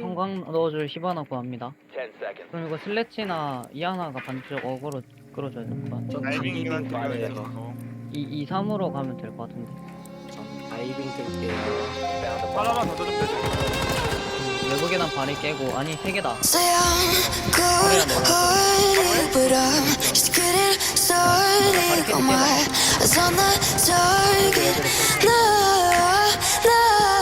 성광 넣어줄 히바나 구합니다. 10 seconds. 그럼 이거 슬래치나 이하나가 반쪽 어그로 끌어줘야 될 것 같아. 전 다이빙이나 다이빙 뛰어야 가야 있어서. 2, 2, 3으로 가면 될 것 같은데. 전 다이빙 들게요. 하나만 더 들으면 되지. 계단 발이 깨고 아니 세 개다. Say I'm good, but I'm just getting started. Got my eyes on the target. No, no.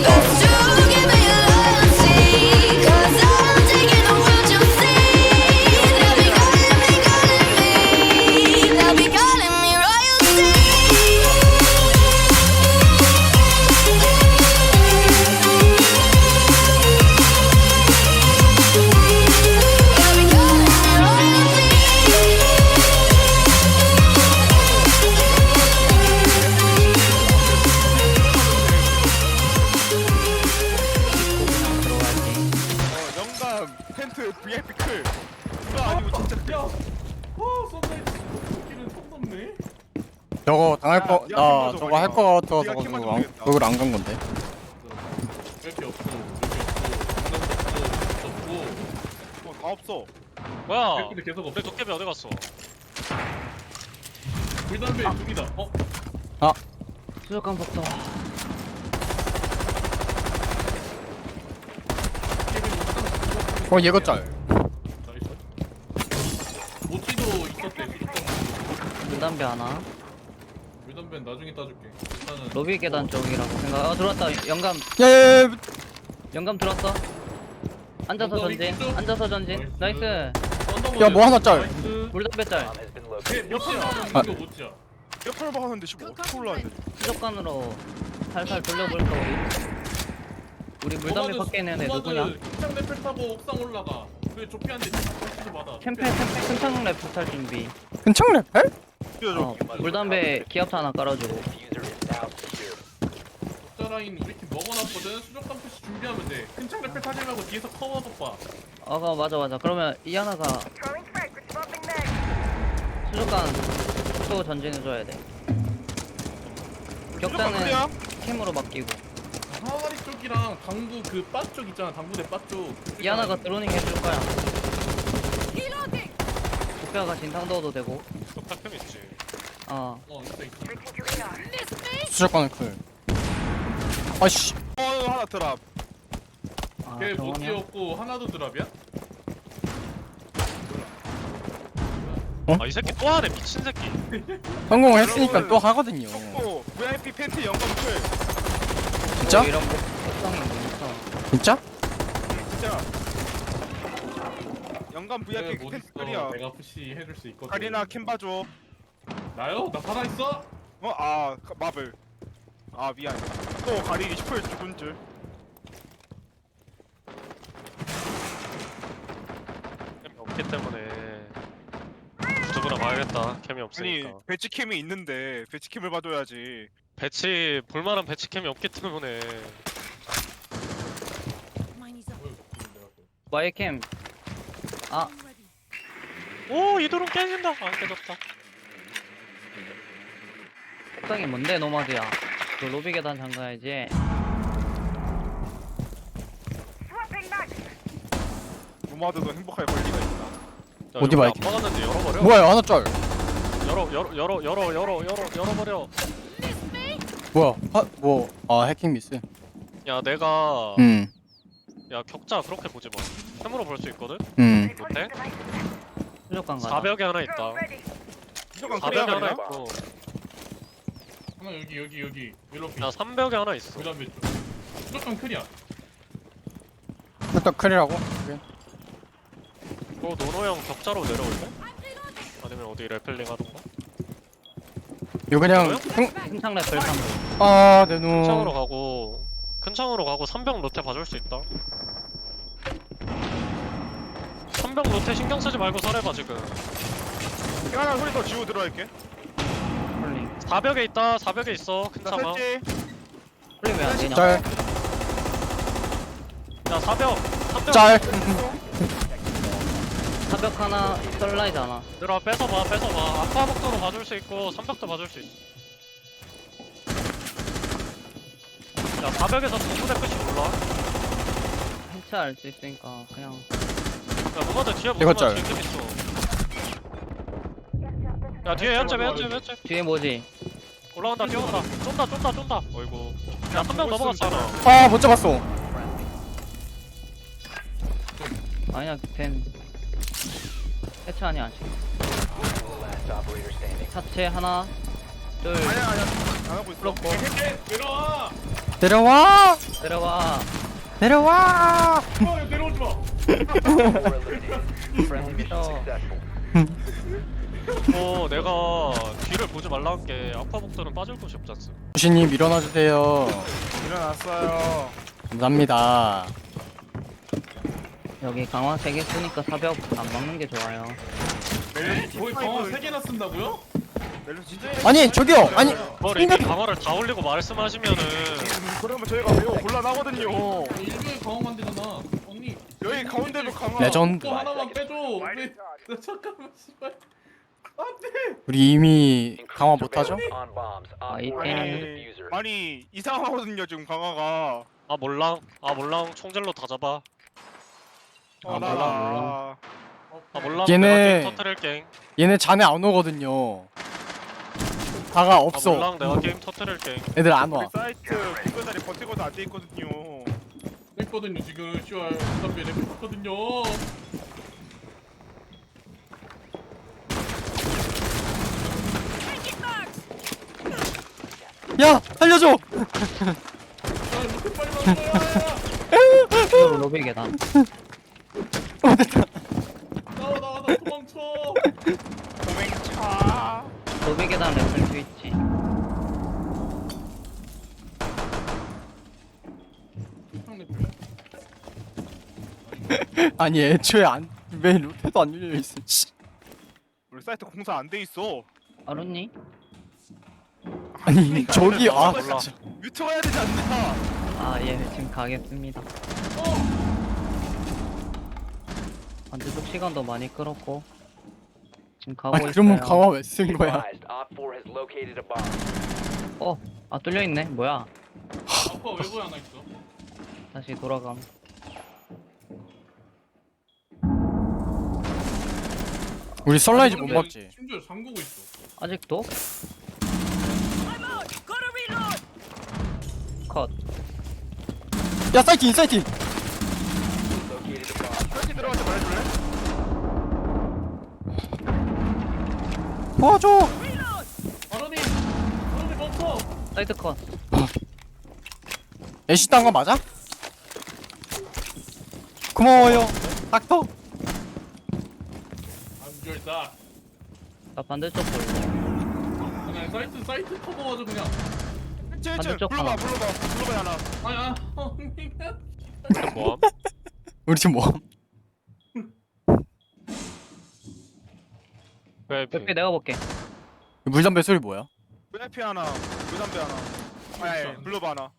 할좀거 같아서 좀 그거 안- 해야겠다. 그걸 안 간 건데. 이렇게 없고, 여기 없고, 없고, 어, 다 없어. 뭐야? 근데 계속 내 없어. 도깨비 어디 갔어? 불담배 둘이다. 어? 수족관 복도. 어, 얘거 짤. 나이스. 모찌도 있었대. 수족관. 물담배 하나. 불담배는 나중에 따줄게. 일단은 로비 계단 쪽이라고 생각. 어 들어왔다. 영감 야, 야, 야, 영감 들어왔어. 앉아서 영감 전진. 있겠죠? 앉아서 전진. 나이스. 나이스. 야, 뭐 하나 짤. 나이스. 물담배 짤. 걔 located. 모찌야. 아. 이거. 옆을 봐 하는데 지금 어떻게 올라왔는데? 수족관으로 살살 돌려볼까 우리? 우리 물담배 밖에 있는 애 누구냐? 장 레펠 타고 옥상 올라가. 그 조피한테 다시 받아. 캠페 캠페 큰창 랩탈 준비. 근창 랩할? 어 물담배 기압차 하나 깔아주고. 라인 우리 팀 먹어놨거든. 수족관 패시 준비하면 돼. 큰창 레펠 타지 말고 뒤에서 커버 봐. 어 맞아 맞아. 그러면 이 하나가 수족관 또 전진해줘야 돼. 격자는? 캠으로 맡기고. 하와리 쪽이랑 당구 그바쪽 있잖아. 당구대 바 쪽. 이 하나가 드로닝 해줄 거야. 국가가 진탕 넣어도 되고. 독탁템 있지. 어. 어 있어 있어. 수족관을 클. 아씨. 어, 하나 드랍. 아 걔. 모찌였고 하나도 드랍이야? 아 이 새끼 또 하네 미친 새끼. 성공을 했으니까 또 하거든요. 어, VIP 펜트 영감 클. 진짜? 이런 있어. 진짜? 진짜. 영감 VIP 못 펜트 있어. 클이야. 내가 푸시 해줄 수 있거든. 가리나 캠 봐줘. 나요? 나 살아 있어? 어, 아, 가- 마블. 아, 미안. 또 가리 20% 죽은 줄. 캠이 없기 때문에 부적으로 봐야겠다. 캠이 아니, 없으니까. 배치 캠이 있는데 배치 캠을 봐줘야지. 배치 볼만한 배치 캠이 없기 때문에. 마이캠. 아 오 이도록 깨진다. 안 깨졌다. 복성이 뭔데 노마드야. 그 로비 계단 잠가야지. 노마드도 행복할 권리가 있다. 야, 어디 여기 봐, 안 이렇게. 막았는데 열어버려. 뭐야, 하나 짤. 열어 열어 열어 열어 열어 열어 열어버려. 뭐야? 하, 뭐, 아, 해킹 미스. 야 내가 음, 야 격자 그렇게 보지 마. 캠으로 볼 수 있거든. 음. 못해? 수족관 가자. 사벽에 하나 있다. 무조건 사벽에 클리어 하나 가리나? 있고. 하나 여기 여기 여기. 야 삼벽에 하나 있어. 불담배 쪽. 수족관 클이야. 일단 클이라고? 그래. 어 노노 형 격자로 내려올래? 아니면 어디 레펠링 하던가? 이거 그냥 뭐요? 형, 큰창 래플 3 아, 큰 내눈 창으로 가고 큰 창으로 가고 3병 로테 봐줄 수 있다 3병 로테 신경 쓰지 말고 설해봐 지금. 하나 소리 더 지우 들어갈게. 홀링 4벽에 있다 4벽에 있어 큰나 왜안 되냐? 짤, 야 4벽 3벽. 짤. 사벽 하나 썰라이드 하나. 들어 뺏어봐 뺏어봐. 아쿠아복도로 봐줄 수 있고 3벽도 봐줄 수 있어. 야 4벽에서 동부대 끝이 몰라. 해체할 수 있으니까 그냥 야 무마드 뒤에 이거 무마드 짤. 뒤에 있어. 야 뒤에 현재 현재 현재 뒤에 뭐지? 올라간다 뛰어간다. 쫀다 쫀다 쫀다. 어이구. 야 3명 넘어갔잖아. 아, 못 잡았어. 아니야 된 해체 아니야 아직. 사체 하나 둘. 아니야 아니야. 안 하고 있어. 그렇고. 내려와. 내려와, 내려와. 내려와. 어 내려오지 마 뭐 내가 뒤를 보지 말라는 게 아쿠아복도는 빠질 곳이 없지 않습 부신님 일어나 주세요. 일어났어요 감사합니다. 여기 강화 3개 쓰니까 사벽 안 막는 게 좋아요 거의 강화 3개나 쓴다고요? 멜로 진짜 아니, 저기요. 아니, 그걸 이미 강화를 다 올리고 말씀하시면은 그러면 저희가 매우 곤란하거든요 일부에 강화 만들잖아 여기 가운데도 강화 레전드. 또 하나만 빼줘 왜나 잠깐만 씨발 안돼 우리 이미 강화 못 하죠? On bombs. 아, 이 diffuser. 아니 이상하거든요 지금 강화가 아 몰랑 아 몰랑 총질로 다 잡아 아, 나- 몰라, 아 몰랑 얘네- 내가 게임 터트릴게 얘네 자네 안 오거든요. 다가 아 없어. 몰랑 내가 게임 터트릴게 애들 안 와. 사이트 구글 자리 버티고도 안 돼 있거든요 했거든요. 지금 씨발 담배 내 뺐거든요. 야, 살려줘. 아 이렇게 빨리 만들어야 이거 로비 계단 어, 됐다. 나와 나와. 나 도망쳐. 도맹차 로비 계단 래플 스위치 아니, 애초에 안, 왜 루테도 안 열려 있어. 씨. 우리 사이트 공사 안 돼 있어 아루니? 아니, 저기 아, 몰라. 진짜. 유튜브 해야 되지 않나 아 예 지금 가겠습니다 반대쪽 시간도 많이 끌었고 지금 가고 아니, 있어요 그러면 강화 왜 쓴 거야? advised, Op 4 has located a bomb. 어! 아 뚫려있네 뭐야 아빠 외부에 하나 있어 다시 돌아감 우리 썰라이즈 못 막지. 심지어 잠그고 있어 아직도? 컷 야, 사이트 인, 사이트 인. Located a bomb. 설치 들어갈 때 말해줄래? 도와줘. 아론이 아론이 멈춰 사이트 컷 애쉬 딴거 맞아? 고마워요. 닥터. 안절다 나 반대쪽 볼래 그냥 사이트 사이트 커버가지고 그냥. 쟤쟤 반대쪽 불러봐 하나. 불러봐. 불러봐 하나. 아야 언니 뭐함 우리 팀 뭐? 왜 몇개 내가 볼게. 물담배 소리 뭐야? VIP 하나 물담배 하나. 아니 불러봐 하나.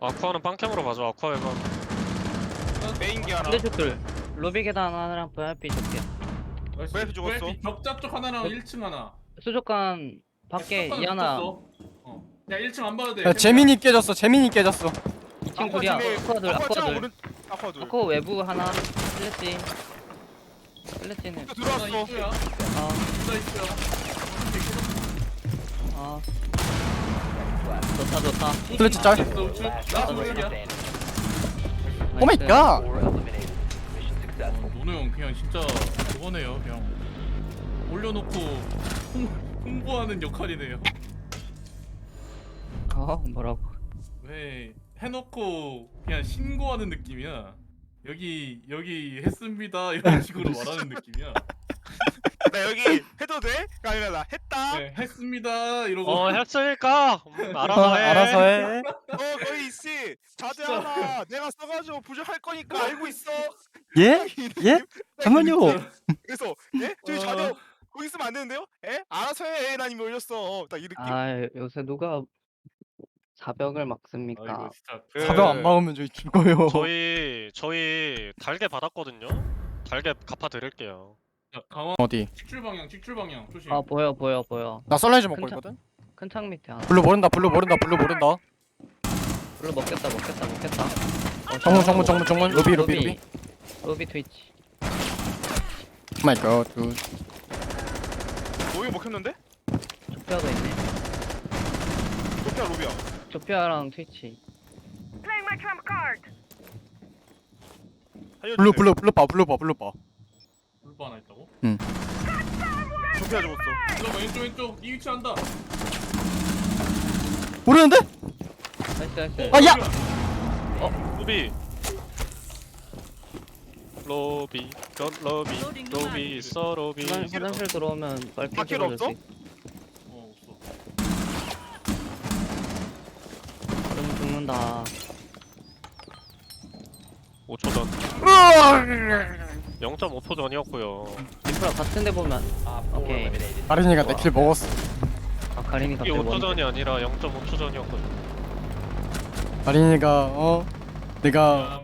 아쿠아는 빵캠으로 봐줘 아쿠아 해봐 메인기 하나. 반대쪽 둘 로비 계단 하나랑 VIP 줄게 왜 이렇게 죽었어? VIP 격자 쪽 하나랑 1층 하나 수족관 밖에 이 하나 어. 야 1층 안 봐도 돼 야, 재민이 깨졌어. 재민이 깨졌어. 2층 둘이야 아쿠아 둘 아쿠아 둘 오른 아쿠아 외부 하나 플래시 플래시는 들어왔어 있어야 아 둘다 있어야 아 좋다 좋다 플래치 짤. 있어 우측 Last 나 operator 우측이야 standing. 오 마이 갓. 노노 형 그냥 진짜 그거네요 그냥. 올려놓고 홍, 홍보하는 역할이네요. 어? 뭐라고? 왜 해놓고 그냥 신고하는 느낌이야? 여기 여기 했습니다. 이런 식으로 말하는 느낌이야 나 여기 해도 돼? 아니라 나 했다. 네 했습니다 이러고 어 했으니까 음, 어, 알아서 해. 알아서 해. 어 거의 있지. 자제 하나 내가 써가지고 부족할 거니까 알고 있어. 예? 예? 잠만요. 그래서 예? 저기 어. 자제 거기 있으면 안 되는데요? 예? 알아서 해. 난 이미 올렸어. 딱 이 느낌. 아 요새 누가 사벽을 막습니까? 아이고 진짜 그- 사벽 안 막으면 저희 죽어요. 저희 저희 달게 받았거든요. 달게 갚아 드릴게요. 야, 강원 어디? 직출 방향 직출 방향 조심 아 보여 보여 보여. 나 썰라이즈 먹고 있거든. 큰 창 밑에 하나. 블루 모른다. 블루 모른다. 블루 모른다. 불러 먹겠다 먹겠다 먹겠다. 어, 정문 정문 정문 정문. 로비 로비 로비. 로비 트위치. 마이 갓. 굿. 로비 먹혔는데? 조피아도 있네. 소피아 로비야. 조피아랑 트위치. 블루 블루 블루 봐. 블루 봐. 블루 봐. 불바 하나 있다고? 소피아 죽었어. 잠깐만 왼쪽 왼쪽 이 위치 한다 모르는데? 나이스 나이스. 아 야. 로비. 로비. 넌 로비. 로비 있어 로비. 화장- 화장실 들어오면 빨리 바퀴로 없어? 수 있- 어 없어 그럼 죽는다. 5초 전. 0.5초 전이었고요. 인프라 같은 데 보면 Op 4 Okay. eliminated. 아린이가 내 킬 먹었어. 아 가린이 이게 갑자기 5초 뭔 전이 아니라 0.5초 전이었거든요. 아린이가 어 내가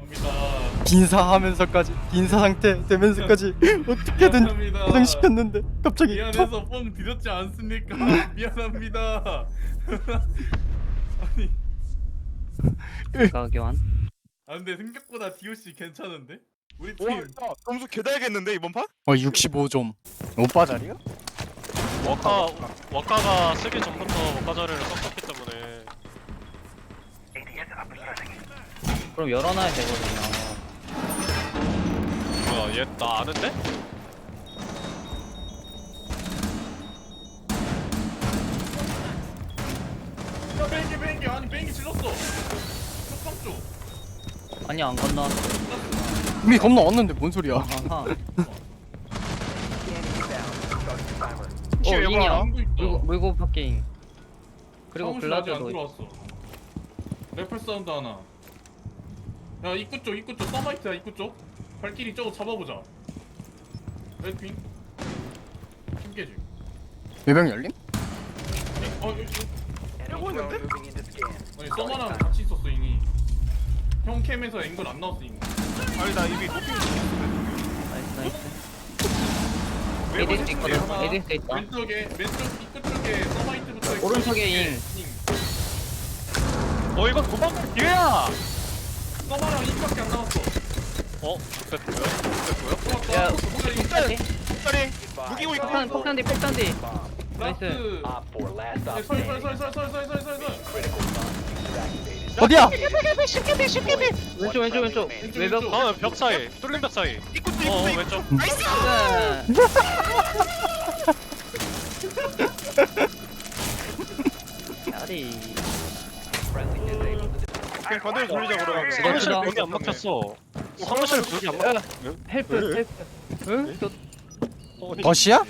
빈사하면서까지 빈사 상태 되면서까지 어떻게든 미안합니다 고생시켰는데 갑자기 톡 미안해서 뻥 드렸지 않습니까 미안합니다 아니 가 교환. 아 근데 생각보다 DOC 괜찮은데? 우리 와, 팀 야, 점수 개달겠는데 이번 판? 어 65점. 오빠 자리야? 워카 워카가 쓰기 전부터 워카 자리를 썼었기 때문에 그럼 열어놔야 되거든요. 뭐야 얘 나 아는데? 야 비행기 비행기 아니 비행기 질렀어 쪽방 쪽 아니 안 건너 이미 건너왔는데 뭔 소리야? 아하. 키 어왜 인이야. 몰라? 물고 물고 파킹. 그리고 사무실 아직 안 글라드도 들어왔어 래플 사운드 하나 야 입구 쪽 입구 쪽 서마이트야 입구 쪽 발길이 저거 잡아보자 레드핑 힘깨지 외병 열림? 어 여기 scan. 아니 서머랑 같이 있었어 이미 형 캠에서 앵글 안 나왔어 이미 아니 나 이미 높이 나이스 나이스. 왜 에디스? 있거든. 에디스 있다. 왼쪽에 왼쪽 입구 쪽에 서마이트부터 있고 오른쪽에 잉. 어 이거 도망갈 기회야! 서머랑 입밖에 안 나왔어 어? 됐고요? 됐고요? 야 폭탄 차리 무기고 있고 폭탄 폭탄 뒤 폭탄 뒤. 나이스. Op 4 last stop standing. 설설설설설설설 설 Critical bomb activated. 어디야? 왼쪽 왼쪽 왼쪽. 왼쪽, 외벽. 벽 사이 뚫린 벽 사이 입구 어, 어 입구 왼쪽 그냥 반대로 돌리자 그러면 사무실 그래서- 벽이 안 막혔어 사무실 벽이 안 막혔어 헬프 헬프. 응? 또 버시야?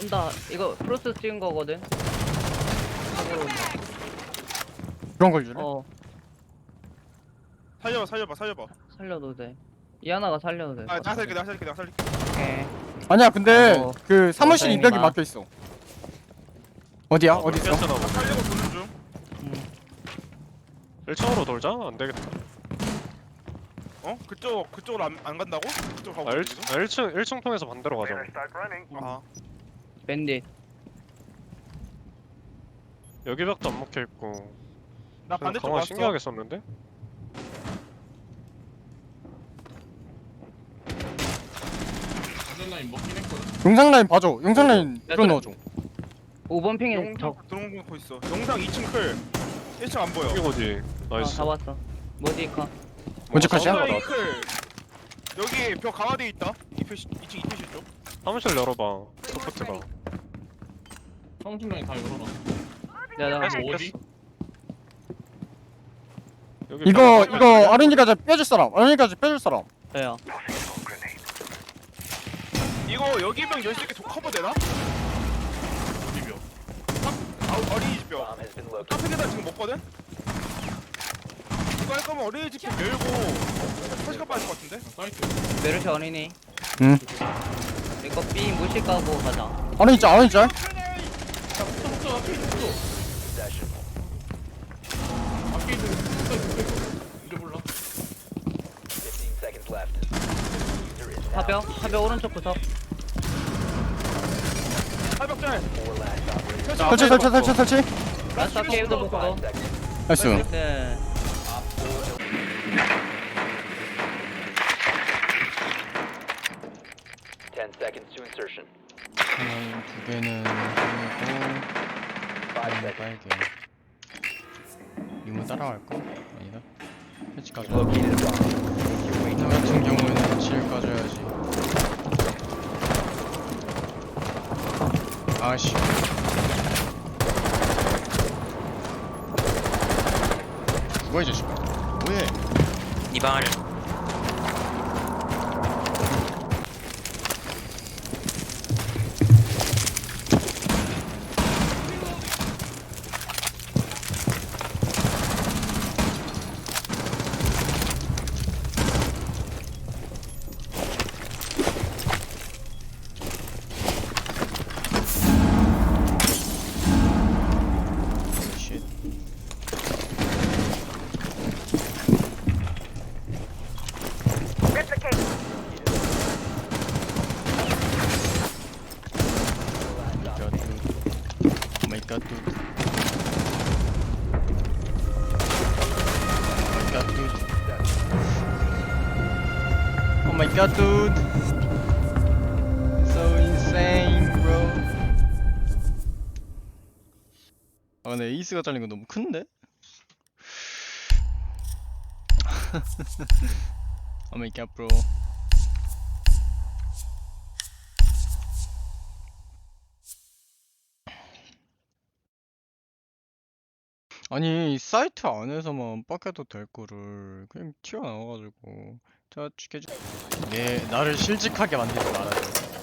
온다. 이거 프로스 찍은 거거든. 그런 걸 주네? 어 살려봐 살려봐 살려봐 살려도 돼. 이 하나가 살려도 돼. 아 내가 살릴게 내가 살릴게 내가 살릴게 오케이. 아니야 근데 어, 그 사무실 어, 이벽이 다행이다. 막혀 있어. 어디야? 어디 있어? 나 살리고 도는 중 1층으로 돌자? 안 되겠다 어? 그쪽 그쪽으로 안, 안 간다고? 그쪽 가고 아, 1, 있어? 1층 1층 통해서 반대로 가자 아 밴딧. 여기 벽도 안 막혀 있고 나 반대쪽 강화 왔어 신기하게 썼는데? 안전라인 먹긴 했거든 영상 라인 봐줘. 영상 라인 야, 들어 넣어줘. 5번 핑에 영상 저 들어온 거 있어 영상 2층 클 1층 안 보여 여기 어디? 아, 나이스 다 왔어. 모디카. 먼저 영상 나- 클 여기 벽 강화돼 있다 2표 2층 2표 실죠 사무실 열어봐 사무실 라인 다 내가 뺐어, 뭐 어디? 여기 이거 벽- 이거 아린이가 저 빼줄 사람. 아린이가 저 빼줄 사람. 저요. 이거 여기 병 열쇠 개 커버 되나? 아 어린이집 병 Bomb has been located. 카페 계단 지금 먹거든? 이거 할 거면 어린이집 병 열고 터시가 빠질 것 같은데? 사이트. 메르시 어린이 응. 이거 B 무시 까고 가자 아니 있자 아니 있자 자, 붙어, 붙어. 아케이드 붙어. Possession. 아케이드 붙어, 붙어, 붙어. 이제 몰라. 15 seconds left. Diffuser is now 사벽 사벽 오른쪽 구석 설치 설치 설치 설치 라스트 게임도 고. 나이스 네 Ten seconds to insertion. 하나 두 개는 하나는 seconds. 빨개 이모 따라갈까? 아니다 패치 가져 같은 경우에는 질 가져야지 아씨. 누가 이 자식. 뭐해? 이방을 God, dude. So insane, bro. 아, 근데 에이스가 잘린 거 너무 큰데? god, bro. 아니 사이트 안에서만 빡해도 될 거를 그냥 튀어나와가지고 자 죽여줘. 내 나를 실직하게 만들지 말아줘 Oh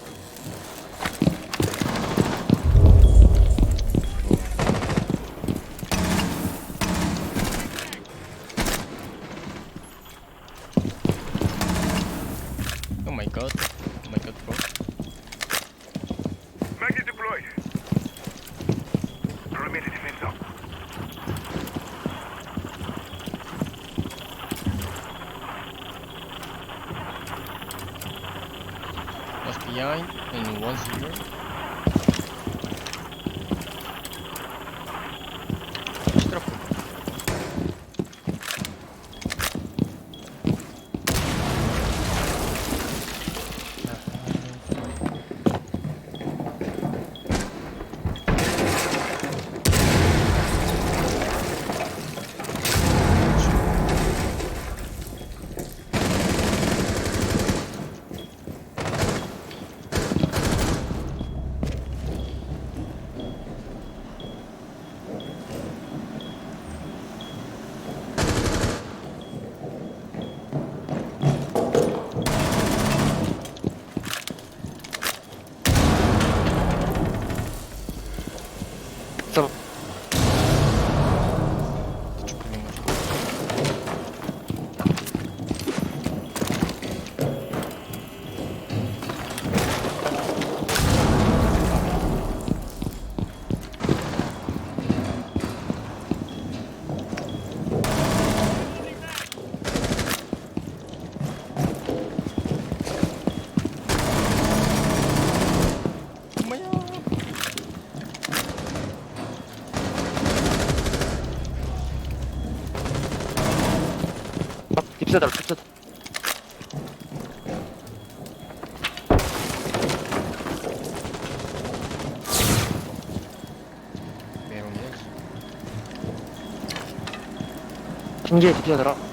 Thank you. 징계 깁스더라